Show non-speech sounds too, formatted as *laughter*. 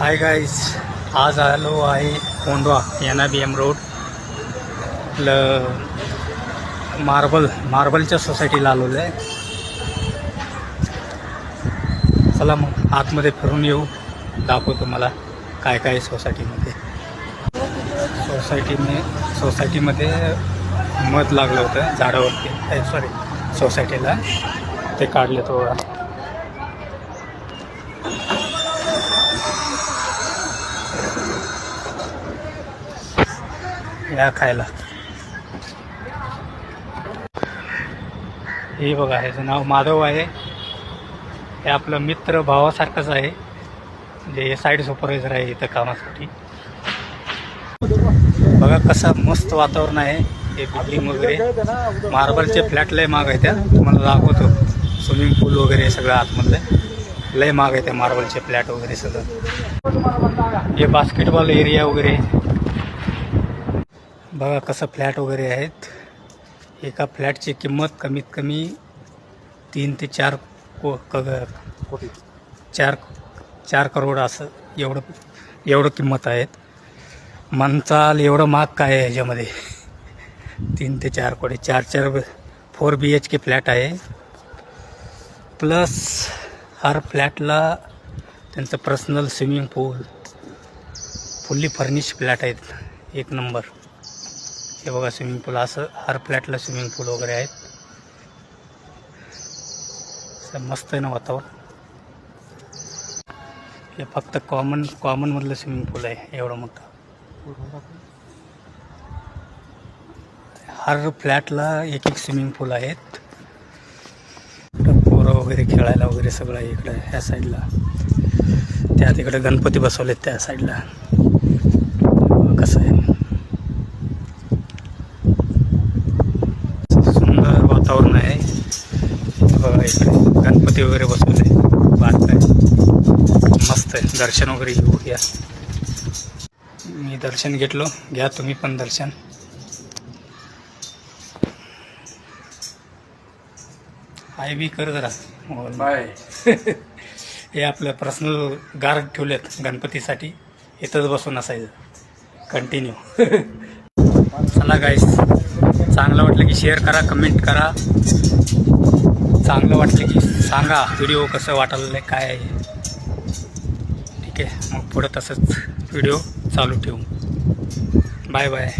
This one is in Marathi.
हाय गाईज आज आलो आहे Kondhwa N B M road ल मार्बल मार्बलच्या सोसायटीला आलेलो आहे. चला मग आतमध्ये फिरून येऊ. दाखवतो मला काय काय आहे सोसायटीमध्ये सोसायटीने सोसायटीमध्ये मध लागलं होतं झाडावरती. Eh, सॉरी सोसायटीला ते काढले थोडा या खायला. हे बघा ह्याचं नाव माधव आहे. हे आपलं मित्र भावासारखंच आहे. म्हणजे हे साईड सुपरवायझर आहे इथं कामासाठी. बघा कसं मस्त वातावरण आहे. हे बिल्डिंग वगैरे. मार्बलचे फ्लॅट लय माग आहे त्या तुम्हाला दाखवतो. स्विमिंग पूल वगैरे सगळं आतमधलं. लय माग आहे त्या मार्बलचे फ्लॅट वगैरे सगळं. हे बास्केटबॉल एरिया वगैरे. बघा कसं फ्लॅट वगैरे आहेत. एका फ्लॅटची किंमत कमीत कमी तीन ते चार को क कोटी. चार चार करोड असं एवढं एवढं किंमत आहेत. म्हणचाल एवढं महाग काय आहे ह्याच्यामध्ये? तीन ते चार कोटी चार चार four B H K flat आहे. प्लस हर फ्लॅटला त्यांचं personal swimming pool fully furnish flat आहेत. एक नंबर. हे बघा स्विमिंग पूल असं हर फ्लॅटला स्विमिंग पूल वगैरे आहेत. असं मस्त आहे ना वातावरण. हे फक्त कॉमन कॉमनमधलं स्विमिंग पूल आहे एवढं मोठं. हर फ्लॅटला एक एक स्विमिंग पूल आहेत. पोरं वगैरे खेळायला वगैरे सगळं आहे इकडं ह्या साईडला त्या तिकडे गणपती बसवलेत त्या साईडला कसं आहे सुंदर वातावरण आहे बघा इकडे गणपती वगैरे बसवले. बात काय मस्त आहे. दर्शन वगैरे घेऊ या. मी दर्शन घेतलो. घ्या तुम्ही पण दर्शन. आय बी कर जरा. बाय. *laughs* हे आपलं पर्सनल गार्ड ठेवलेत गणपतीसाठी. इथंच बसून असायचं. कंटिन्यू *laughs* चला गाईस चांगलं वाटलं की शेअर करा कमेंट करा. चांगलं वाटलं की सांगा व्हिडिओ कसं वाटायला काय आहे? ठीक आहे मग पुढं तसंच व्हिडिओ चालू ठेवू. Bye bye.